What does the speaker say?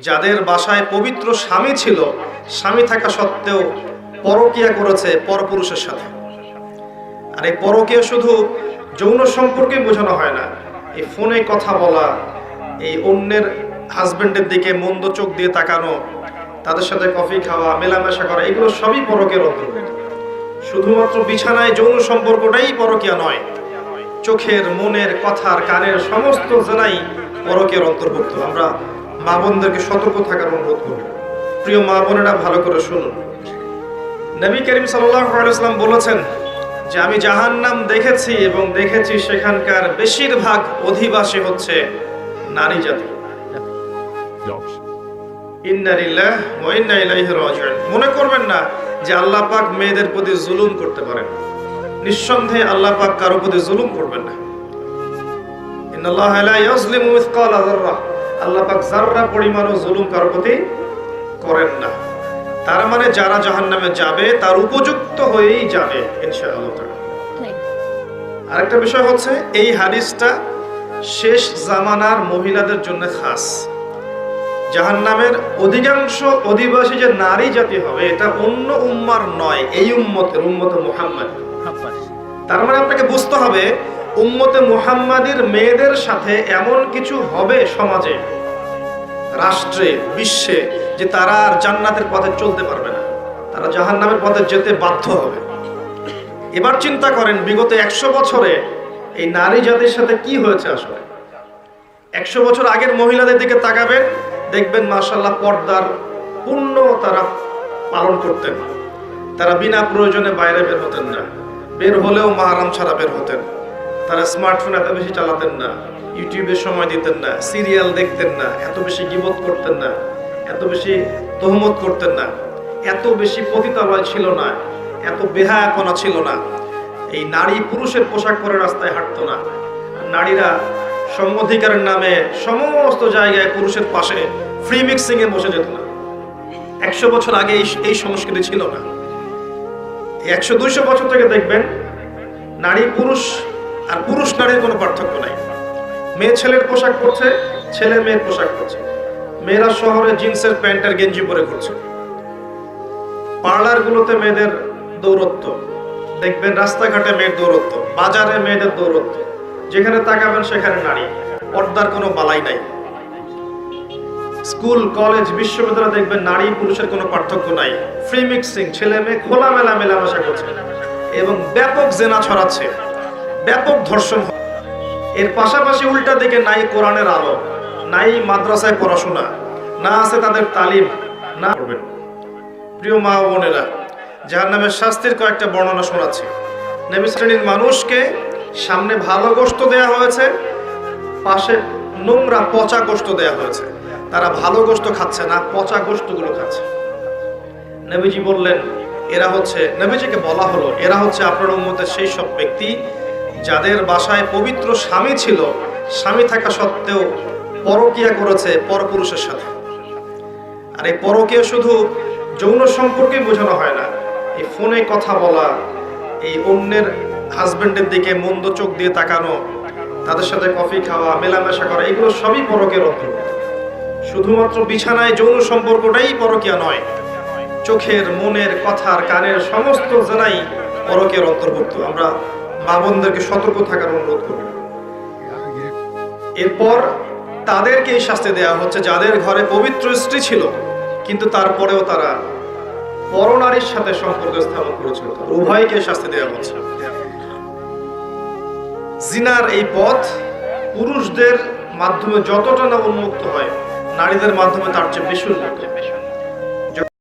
যাদের বাসায় পবিত্র স্বামী ছিল, স্বামী থাকা সত্ত্বেও পরকিয়া করেছে পরপুরুষের সাথে। আর এই পরকিয়া শুধু যৌন সম্পর্কে বোঝানো হয় না, এই ফোনে কথা বলা, এই অন্যের হাজবেন্ডের দিকে মন্দ চোখ দিয়ে তাকানো, তাদের সাথে কফি খাওয়া, মেলামেশা করা, এগুলো সবই পরকের অন্তর্ভুক্ত। শুধুমাত্র বিছানায় যৌন সম্পর্কটাই পরকিয়া নয়, চোখের, মনের, কথার, কানের সমস্ত জানাই পরকের অন্তর্ভুক্ত। আমরা মা বোনদেরকে সতর্ক থাকার অনুরোধ করি প্রিয় মা বোনেরা ভালো করে শুনুন। নবী করিম সাল্লাম বলেছেন যে, আমি জাহান্নাম দেখেছি এবং দেখেছি সেখানকার বেশিরভাগ অধিবাসী হচ্ছে নারী জাতি। মনে করবেন না যে, আল্লাহ পাক মেয়েদের প্রতি জুলুম করতে পারেন। নিঃসন্দেহে আল্লাহ পাক কারও প্রতি জুলুম করবেন না। ইন্নাল্লাহা লা ইয়াজলিমু মিসকালা যাররা। আল্লাহ পাক যাররা পরিমাণও জুলুম কারও প্রতি করেন না। তার মানে যারা জাহান্নামে যাবে তার উপযুক্ত হয়েই যাবে ইনশাআল্লাহ আরেকটা বিষয় হচ্ছে এই হাদিসটা শেষ জামানার মহিলাদের জন্য খাস। জাহান্নামের অধিকাংশ অধিবাসী যে নারী জাতি হবে এটা অন্য উম্মার নয় এই উম্মতের উম্মতে মুহাম্মদ। তার মানে আপনাকে বুঝতে হবে উম্মতে মুহাম্মাদির মেয়েদের সাথে এমন কিছু হবে সমাজে, রাষ্ট্রে, বিশ্বে, যে তারা আর জান্নাতের পথে চলতে পারবে না। তারা জাহান্নামের পথে যেতে বাধ্য হবে। এবার চিন্তা করেন, বিগত একশো বছরে এই নারী জাতির সাথে কি হয়েছে আসলে? একশো বছর আগের মহিলাদের দিকে তাকাবেন, দেখবেন মার্শাল্লাহ পর্দার পূর্ণ তারা পালন করতেন। তারা বিনা প্রয়োজনে বাইরে বের হতেন না। বের হলেও মাহারাম ছাড়া বের হতেন। তারা স্মার্টফোন এত বেশি চালাতেন না ইউটিউবে সময় দিতেন না সিরিয়াল দেখতেন না, এত বেশি গিবত করতেন না, এত বেশি তহমত করতেন না, এত বেশি পতিতালয় ছিল না, এত বেহা বেহায়াপনা ছিল না। এই নারী পুরুষের পোশাক পরে রাস্তায় হাঁটতো না। নারীরা সম অধিকারের নামে সমস্ত জায়গায় পুরুষের পাশে ফ্রি মিক্সিং এ বসে যেত না। একশো বছর আগে এই সংস্কৃতি ছিল না। একশো দুইশো বছর থেকে দেখবেন, নারী পুরুষ আর পুরুষ নারীর কোনো পার্থক্য নাই। মেয়ে ছেলের পোশাক পরছে, ছেলে মেয়ের পোশাক পরছে। মেয়েরা শহরে জিন্সের প্যান্ট আর গেঞ্জি পরে ঘুরছে। পার্লারগুলোতে মেয়েদের দৌরত্ব। দেখবেন রাস্তাঘাটে মেয়ের দৌরত্ব, বাজারে মেয়েদের দৌরত্ব। যেখানে তাকাবেন, সেখানে নারী। পর্দার কোনো বালাই নাই। স্কুল, কলেজ, বিশ্ববিদ্যালয় দেখবেন নারী পুরুষের কোনো পার্থক্য নাই। ফ্রি মিক্সিং, ছেলে মেয়ে খোলামেলা মেলামেশা করছে। এবং ব্যাপক জেনা ছড়াচ্ছে। ব্যাপক ধর্ষণ এর পাশাপাশি উল্টা দিকে নাই কোরআনের আলো, নাই মাদ্রাসায় পড়াশোনা, না আছে তাদের তালিম, না করবেন প্রিয় মা বোনেরা যার নামে শাস্তির কয়েকটা বর্ণনা শোনাচ্ছি। নেবী শ্রেণির মানুষকে সামনে ভালো গোস্ত দেয়া হয়েছে, পাশে নোংরা পচা গোস্ত দেয়া হয়েছে। তারা ভালো গোস্ত খাচ্ছে না পচা গোস্তগুলো খাচ্ছে। নবীজি বললেন, এরা হচ্ছে নবীজিকে বলা হলো, এরা হচ্ছে আপনার উম্মতের সেই সব ব্যক্তি যাদের বাসায় পবিত্র স্বামী ছিল, স্বামী থাকা সত্ত্বেও পরকিয়া করেছে পরপুরুষের সাথে। আর এই পরকিয়া শুধু যৌন সম্পর্কে বোঝানো হয় না, এই ফোনে কথা বলা, এই অন্যের হাজবেন্ডের দিকে মন্দ চোখ দিয়ে তাকানো, তাদের সাথে কফি খাওয়া, মেলামেশা করা, এগুলো সবই পরকের অন্তর্ভুক্ত শুধুমাত্র বিছানায় যৌন সম্পর্কটাই পরকিয়া নয়, চোখের, মনের, কথার, কানের সমস্ত জেনাই পরকের অন্তর্ভুক্ত। আমরা মা বোনদেরকে সতর্ক থাকার অনুরোধ করি এরপর তাদেরকে এই শাস্তি দেওয়া হচ্ছে, যাদের ঘরে পবিত্র স্ত্রী ছিল, কিন্তু তারপরেও তারা পরনারীর সাথে সম্পর্ক স্থাপন করেছিল। উভয়কে শাস্তি দেওয়া হচ্ছে। জিনার এই পথ পুরুষদের মাধ্যমে যতটা না উন্মুক্ত হয়, নারীদের মাধ্যমে তার চেয়ে বেশি উন্মুক্ত।